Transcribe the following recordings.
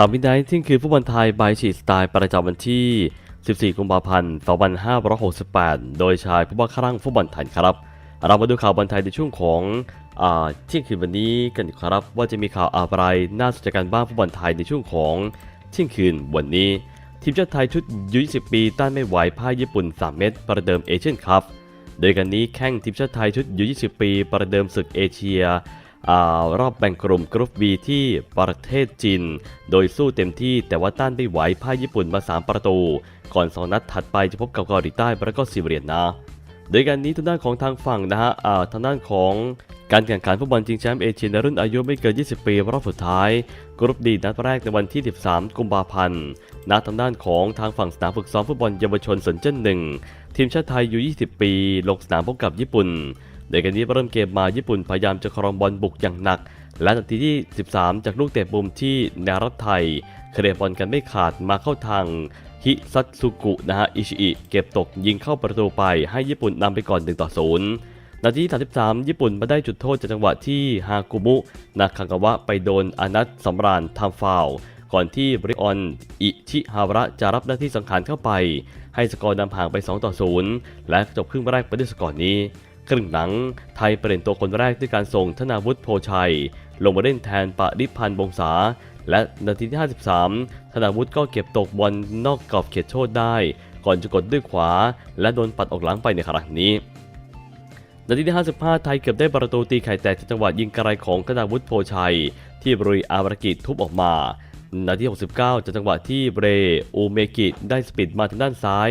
ข่าวมิดไนท์ที่คือฟุตบอลไทยบายฉีดสไตล์ประจำวันที่ 14 กุมภาพันธ์ 2568 โดยชายผู้ว่าครั่งฟุตบอลไทยครับ เรามาดูข่าวบอลไทยในช่วงของอ่าเที่ยงคืนวันนี้กันครับ ว่าจะมีข่าวอะไรน่าสนใจกันบ้างฟุตบอลไทยในช่วงของเที่ยงคืนวันนี้ ทีมชาติไทยชุดยู20 ปี ต้านไม่ไหวพ่ายญี่ปุ่น 3 เม็ดประเดิมเอเชียนคัพโดยกันนี้แข่งทีมชาติไทยชุดยู20 ปี ประเดิมศึกเอเชีย รอบแบ่งกลุ่มกรุ๊ป B ที่ประเทศจีน โดยสู้เต็มที่แต่ว่าต้านไม่ไหวพ่ายญี่ปุ่นมา 3 ประตู ก่อน 2 นัดถัดไปจะพบกับเกาหลีใต้และก็ซีเรียนนะ โดยการนี้ทางด้านของทางฝั่งนะฮะทางด้านของการแข่งขันฟุตบอลชิงแชมป์เอเชียในรุ่นอายุไม่เกิน 20 ปีรอบสุดท้าย กรุ๊ปดีนัดแรกในวันที่ 13 กุมภาพันธ์ณทางด้านของทางฝั่งสนามฝึกซ้อมฟุตบอลเยาวชนสนเจิ้นหนึ่งทีมชาติไทยอยู่ 20 ปี ลงสนามพบกับญี่ปุ่น โดยกันนี้เริ่มเกมมาญี่ปุ่นพยายามจะครองบอลบุกอย่างหนัก และนาทีที่ 13 จากลูกเตะมุมที่แนวรับไทยเคลียร์บอลกันไม่ขาดมาเข้าทางฮิซัตสุกุนะฮะอิชิอิเก็บตกยิงเข้าประตูไปให้ญี่ปุ่นนำไปก่อน1ต่อ0นาทีที่33 ญี่ปุ่นมาได้จุดโทษจากจังหวะที่ฮากุมุนาคังกาวะไปโดนอนัทสำราญทำฟาวก่อนที่บริออนอิชิฮาระจะรับหน้าที่สังหารเข้าไป ให้สกอร์นำห่างไป 2 ต่อ 0 และจบครึ่งแรกไปด้วยสกอร์นี้ ครึ่งหลังไทยเปลี่ยนตัวคนแรกด้วยการส่งธนาวุฒิโพชัย ลงมาเล่นแทนปริพันธ์บงษา และนาทีที่ 53 ธนาวุฒิก็เก็บตกบอลนอกกรอบเขตโทษได้ ก่อนจะกดด้วยขวา และโดนปัดออกหลังไปในครั้งนี้นาทีที่ 55 ไทยเกือบได้ประตูตีไข่แตกจังหวะยิงไกลของธนาวุฒิโพชัย ที่บรุยอาวรกิจทุบออกมา นาที 69จากจังหวะที่เบรอูเมกิได้สปิดมาทางด้านซ้าย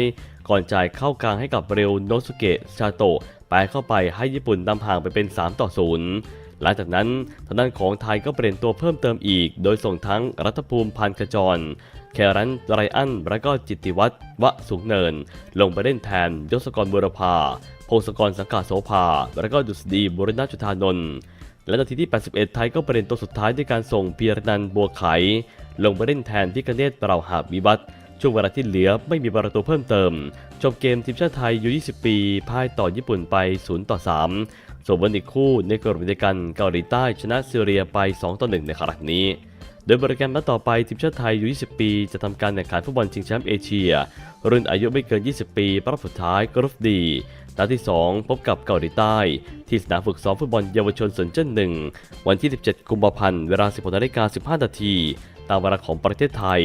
ก่อนจ่ายเข้ากลางให้กับเรวโนสุเกะชาโตะ แปะเข้าไปให้ญี่ปุ่นนำห่างไปเป็น 3 ต่อ 0 หลังจากนั้นทางด้านของไทยก็เปลี่ยนตัวเพิ่มเติมอีก โดยส่งทั้งรัฐภูมิพันธ์ขจร แครันไรอัน และก็จิตติวัฒน์วะสูงเนิน ลงไปเล่นแทนยศกรบุรพาพงศกรสังกาโสภา และก็ดุษฎีบุรณจุธานนท์และนาทีที่ 81 ไทยก็เปลี่ยนตัวสุดท้ายด้วยการส่งเพียรนันท์บัวไข ลงไปเล่นแทนที่กเนตเปราหาบวิวัฒน์ช่วงเวลาที่เหลือไม่มีประตูเพิ่มเติม จบเกมทีมชาติไทยอยู่20 ปีพ่ายต่อญี่ปุ่นไป 0 ต่อ 3 ส่วนวันอีกคู่ในกลุ่มเดียวกันเกาหลีใต้ชนะซีเรียไป 2 ต่อ 1 ในครั้งนี้ โดยโปรแกรมนัดต่อไปทีมชาติไทยอยู่20 ปี จะทำการแข่งขันฟุตบอลชิงแชมป์เอเชีย รุ่นอายุไม่เกิน 20 ปีรอบสุดท้ายกรุ๊ปดีนัดที่ 2 พบกับเกาหลีใต้ ที่สนามฝึกซ้อมฟุตบอลเยาวชนสนเจิ้นหนึ่งวันที่ 17 กุมภาพันธ์เวลา 16นาฬิกา15นาที ตามเวลาของประเทศไทย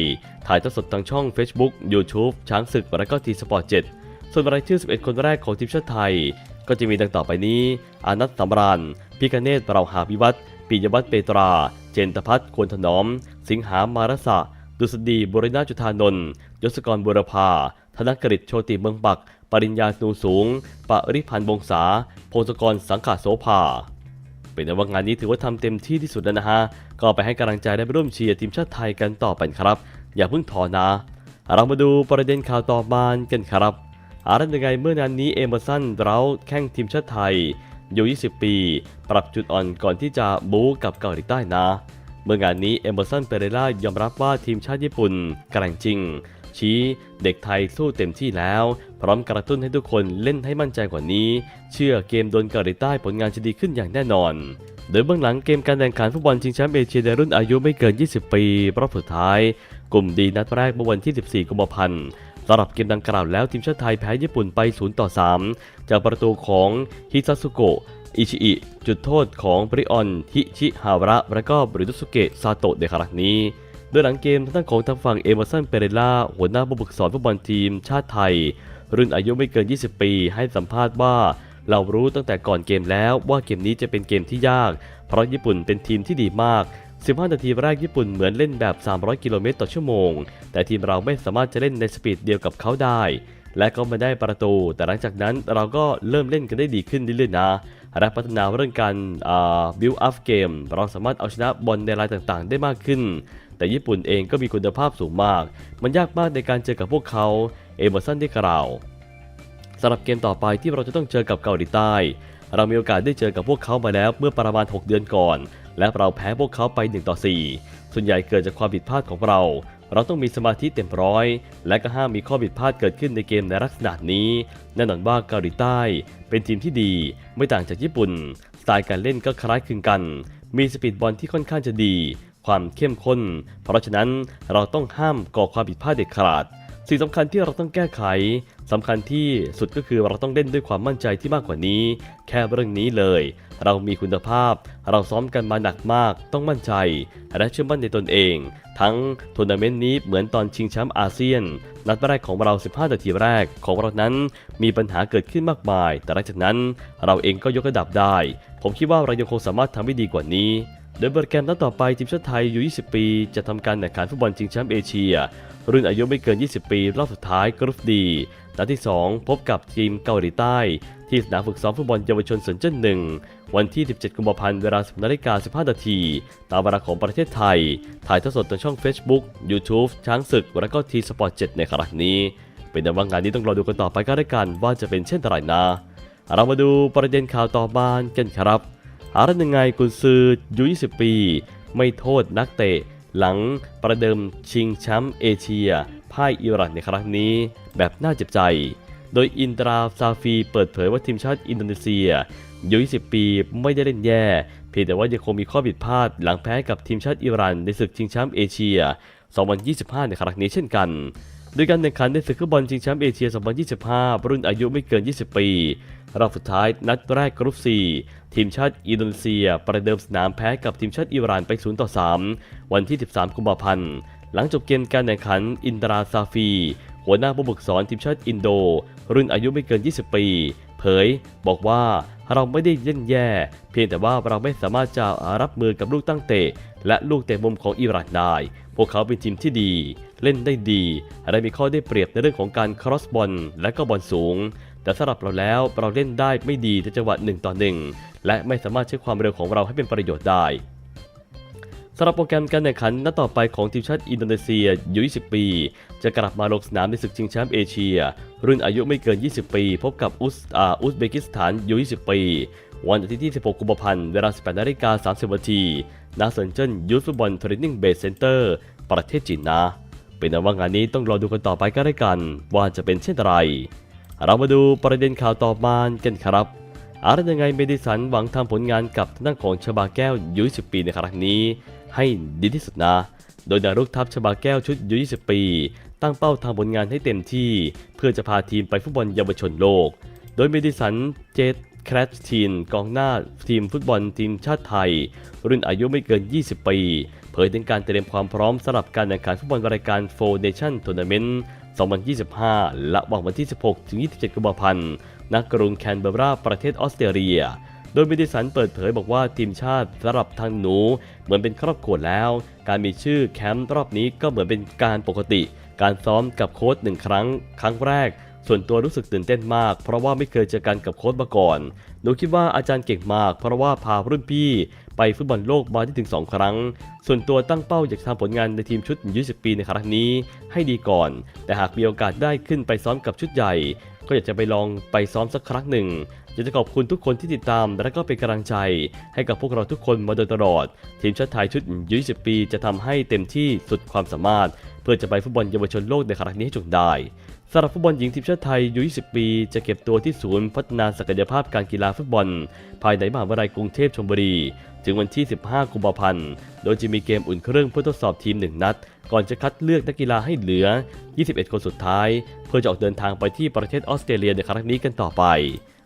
ถ่ายทอดสดทางช่อง Facebook YouTube ช้างศึกและก็ทีสปอร์ต7ส่วนรายชื่อ 11 คนแรกของทีมชาติไทย ก็จะมีดังต่อไปนี้ อานัทสำราญพิกเนตเราหาวิวัฒน์ปิยวัฒน์เปตรา เจนตพัฒน์ควรถนอม สิงหามารสะ ดุษฎีบุรณาจุธานนท์ยศกรบุรพา ธนกฤษโชติเมืองปัก ปริญญาสูงสูง ปริพันธ์วงศาพงศกรสังขะโสภาเป็นว่างานนี้ถือว่าทำเต็มที่ที่สุดแล้วนะฮะ ก็ไปให้กำลังใจได้ไปร่วมเชียร์ทีมชาติไทยกันต่อไปครับ อย่าเพิ่งถอนนะ เรามาดูประเด็นข่าวต่อมากันครับอารันยังไงเมื่อนานนี้เอเมอร์สันเราแข่งทีมชาติไทยอยู่ 20 ปี ปรับจุดอ่อนก่อนที่จะบู๊กับเกาหลีใต้นะ เมื่องานนี้เอเมอร์สันเปเรล่ายอมรับว่าทีมชาติญี่ปุ่นแกร่งจริง ชี้ เด็กไทยสู้เต็มที่แล้ว พร้อมกระตุ้นให้ทุกคนเล่นให้มั่นใจกว่านี้ เชื่อเกมโดนเกาหลีใต้ผลงานจะดีขึ้นอย่างแน่นอน โดยเบื้องหลังเกมการแข่งขันฟุตบอลชิงแชมป์เอเชียในรุ่นอายุไม่เกิน 20 ปีรอบสุดท้าย กลุ่มดีนัดแรกเมื่อวันที่ 14 กุมภาพันธ์สำหรับเกมดังกล่าวแล้วทีมชาติไทยแพ้ญี่ปุ่นไป 0 ต่อ 3 จากประตูของฮิซาสุโกะอิชิอิ จุดโทษของบริออน ฮิชิฮาวระ และก็บริตุสุเกะซาโตะในครั้งนี้ โดยหลังเกมทางด้านของทางฝั่งเอเมอร์สันเปเรล่าหัวหน้าผู้ฝึกสอนฟุตบอลทีมชาติไทย รุ่นอายุไม่เกิน 20 ปี ให้สัมภาษณ์ว่า เรารู้ตั้งแต่ก่อนเกมแล้วว่าเกมนี้จะเป็นเกมที่ยาก เพราะญี่ปุ่นเป็นทีมที่ดีมาก 15 นาทีแรกญี่ปุ่นเหมือนเล่นแบบ 300 กิโลเมตรต่อชั่วโมง แต่ทีมเราไม่สามารถจะเล่นในสปีดเดียวกับเขาได้ และก็ไมาได้ประตู แต่หลังจากนั้นเราก็เริ่มเล่นกันได้ดีขึ้นเรื่อยๆนะ และพัฒนาเรื่องการ build up เกมเราสามารถเอาชนะบอลในรายต่างๆ ได้มากขึ้น แต่ญี่ปุ่นเองก็มีคุณภาพสูงมาก มันยากมากในการเจอกับพวกเขา เอเมอร์สันได้กล่าวสำหรับเกมต่อไปที่เราจะต้องเจอกับเกาหลีใต้ เรามีโอกาสได้เจอกับพวกเขามาแล้วเมื่อประมาณ 6 เดือนก่อน และเราแพ้พวกเขาไป1ต่อ4ส่วนใหญ่เกิดจากความผิดพลาดของเรา เราต้องมีสมาธิเต็มร้อย และก็ห้ามมีข้อผิดพลาดเกิดขึ้นในเกมในลักษณะนี้ แน่นอนว่าเกาหลีใต้ เป็นทีมที่ดี ไม่ต่างจากญี่ปุ่น สไตล์การเล่นก็คล้ายคลึงกัน มีสปีดบอลที่ค่อนข้างจะดี ความเข้มข้น เพราะฉะนั้นเราต้องห้ามก่อความผิดพลาดเด็ดขาด สิ่งสำคัญที่เราต้องแก้ไขสำคัญที่สุดก็คือเราต้องเล่นด้วยความมั่นใจที่มากกว่านี้ แค่เรื่องนี้เลย เรามีคุณภาพ เราซ้อมกันมาหนักมาก ต้องมั่นใจ และเชื่อมั่นในตนเอง ทั้งทัวร์นาเมนต์นี้เหมือนตอนชิงแชมป์อาเซียน นัดแรกของเรา 15 นาทีแรกของเรานั้น มีปัญหาเกิดขึ้นมากมาย แต่หลังจากนั้น เราเองก็ยกระดับได้ ผมคิดว่าเรายังคงสามารถทำได้ดีกว่านี้ โดยโปรแกรมนัดต่อไปทีมชาติไทยอยู่ 20 ปี จะทำการแข่งขันฟุตบอลชิงแชมป์เอเชีย รุ่นอายุไม่เกิน 20 ปี รอบสุดท้ายกรุ๊ปดีนัดที่ 2 พบกับทีมเกาหลีใต้ ที่สนามฝึกซ้อมฟุตบอลเยาวชนสนเจิ้นหนึ่งวันที่ 17 กุมภาพันธ์เวลา 10นาฬิกา15นาทีตามเวลาของประเทศไทย ถ่ายทอดสดทางช่อง Facebook YouTube ช้างศึก และก็ทีสปอร์ต7ในครั้งนี้ เป็นแต่ว่างานนี้ต้องรอดูกันต่อไปก็ได้กันว่าจะเป็นเช่นไรนะ เรามาดูประเด็นข่าวต่อมากันครับ อารันยังไงกุนซืออยุ20 ปี ไม่โทษนักเตะ หลังประเดิมชิงแชมป์เอเชียพ่ายอิหร่านในครั้งนี้แบบน่าเจ็บใจ โดยอินตราซาฟีเปิดเผยว่าทีมชาติอินโดนีเซียอายุ20 ปีไม่ได้เล่นแย่ เพียงแต่ว่ายังคงมีข้อผิดพลาดหลังแพ้กับทีมชาติอิหร่านในศึกชิงแชมป์เอเชีย 2025 ในครั้งนี้เช่นกัน โดยการแข่งขันในศึกฟุตบอลชิงแชมป์เอเชีย 2025 รุ่นอายุไม่เกิน 20 ปี รอบสุดท้ายนัดแรกกรุ๊ป 4 ทีมชาติอินโดนีเซีย ประเดิมสนามแพ้กับทีมชาติอิหร่านไป 0 ต่อ 3 วันที่ 13 กุมภาพันธ์ หลังจบเกมการแข่งขันอินตราซาฟี หัวหน้าผู้ฝึกสอนทีมชาติอินโด รุ่นอายุไม่เกิน 20 ปี เผย บอกว่าเราไม่ได้เย่นแย่ เพียงแต่ว่าเราไม่สามารถจะรับมือกับลูกตั้งเตะ และลูกเตะมุมของอิหร่านได้ พวกเขาเป็นทีมที่ดี เล่นได้ดี และมีข้อได้เปรียบในเรื่องของการครอสบอลและก็บอลสูง แต่สำหรับเราแล้วเราเล่นได้ไม่ดีในจังหวะ1ต่อ1และไม่สามารถใช้ความเร็วของเราให้เป็นประโยชน์ได้ สำหรับโปรแกรมการแข่งขันนัดต่อไปของทีมชาติอินโดนีเซียอายุ20 ปี จะกลับมาลงสนามในศึกชิงแชมป์เอเชีย รุ่นอายุไม่เกิน 20 ปี พบกับอุซอาอุซเบกิสถานอายุ20 ปี วันอาทิตย์ที่ 16 กุมภาพันธ์เวลา 18นาฬิกา30นาทีณเซินเจิ้นยูทฟุตบอลเทรนนิ่งเบสเซ็นเตอร์ประเทศจีนนะ เป็นอันว่างานนี้ต้องรอดูกันต่อไปก็ได้กัน ว่าจะเป็นเช่นไรเรามาดูประเด็นข่าวต่อมากันครับอาร์ยังไงเมดิสันหวังทำผลงานกับทางด้านของชบาแก้วอายุ20ปีในครั้งนี้ ให้ดีที่สุดนะ โดยดารุ่งทัพชบาแก้วชุดยุ20 ปี ตั้งเป้าทำผลงานให้เต็มที่ เพื่อจะพาทีมไปฟุตบอลเยาวชนโลก โดยเมดิสันเจตแครชทีนกองหน้าทีมฟุตบอลทีมชาติไทย รุ่นอายุไม่เกิน 20 ปี เผยถึงการเตรียมความพร้อมสำหรับการแข่งขันฟุตบอลรายการ Four Nation Tournament 2025 และวันวันที่ 16 ถึง 27 กุมภาพันธ์ณกรุงแคนเบอร์ราประเทศออสเตรเลีย โดยมิดิสันเปิดเผยบอกว่าทีมชาติสำหรับทางหนู เหมือนเป็นครอบครัวแล้ว การมีชื่อแคมป์รอบนี้ก็เหมือนเป็นการปกติ การซ้อมกับโค้ชหนึ่งครั้ง ครั้งแรก ส่วนตัวรู้สึกตื่นเต้นมาก เพราะว่าไม่เคยเจอกันกับโค้ชมาก่อน หนูคิดว่าอาจารย์เก่งมาก เพราะว่าพารุ่นพี่ ไปฟุตบอลโลกมาได้ถึง 2 ครั้ง ส่วนตัวตั้งเป้าอยากทำผลงานในทีมชุด 20 ปีในครั้งนี้ ให้ดีก่อน แต่หากมีโอกาสได้ขึ้นไปซ้อมกับชุดใหญ่ก็อยากจะไปลองไปซ้อมสักครั้งหนึ่ง อยากจะขอบคุณทุกคนที่ติดตาม และก็เป็นกำลังใจ ให้กับพวกเราทุกคนมาโดยตลอด ทีมชาติไทยชุดยุ20 ปี จะทำให้เต็มที่สุดความสามารถ เพื่อจะไปฟุตบอลเยาวชนโลกในครั้งนี้ให้จงได้สำหรับฟุตบอลหญิงทีมชาติไทยยุ20 ปี จะเก็บตัวที่ศูนย์พัฒนาศักยภาพการกีฬาฟุตบอล ภายในมหาวิทยาลัยกรุงเทพชลบุรี ถึงวันที่ 15 กุมภาพันธ์ โดยจะมีเกมอุ่นเครื่องเพื่อทดสอบทีม 1 นัด ก่อนจะคัดเลือกนักกีฬาให้เหลือ 21 คนสุดท้าย เพื่อจะออกเดินทางไปที่ประเทศออสเตรเลียในครั้งนี้กันต่อไป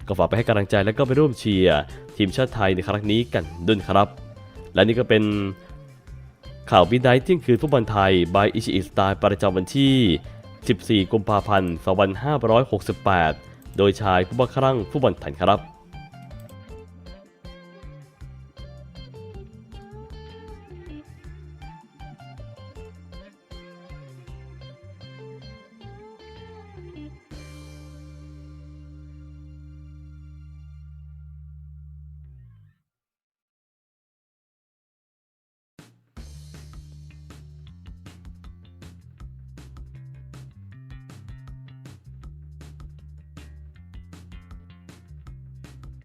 ก็ฝากไปให้กำลังใจและก็ไปร่วมเชียร์ทีมชาติไทยในครั้งนี้กันด้วยครับ และนี่ก็เป็นข่าววินัยเที่ยงคืนฟุตบอลไทยบายอิชิอิสไตล์ประจำวันที่ 14 กุมภาพันธ์ 2568 โดยชายผู้บังคับฟุตบอลไทยครับ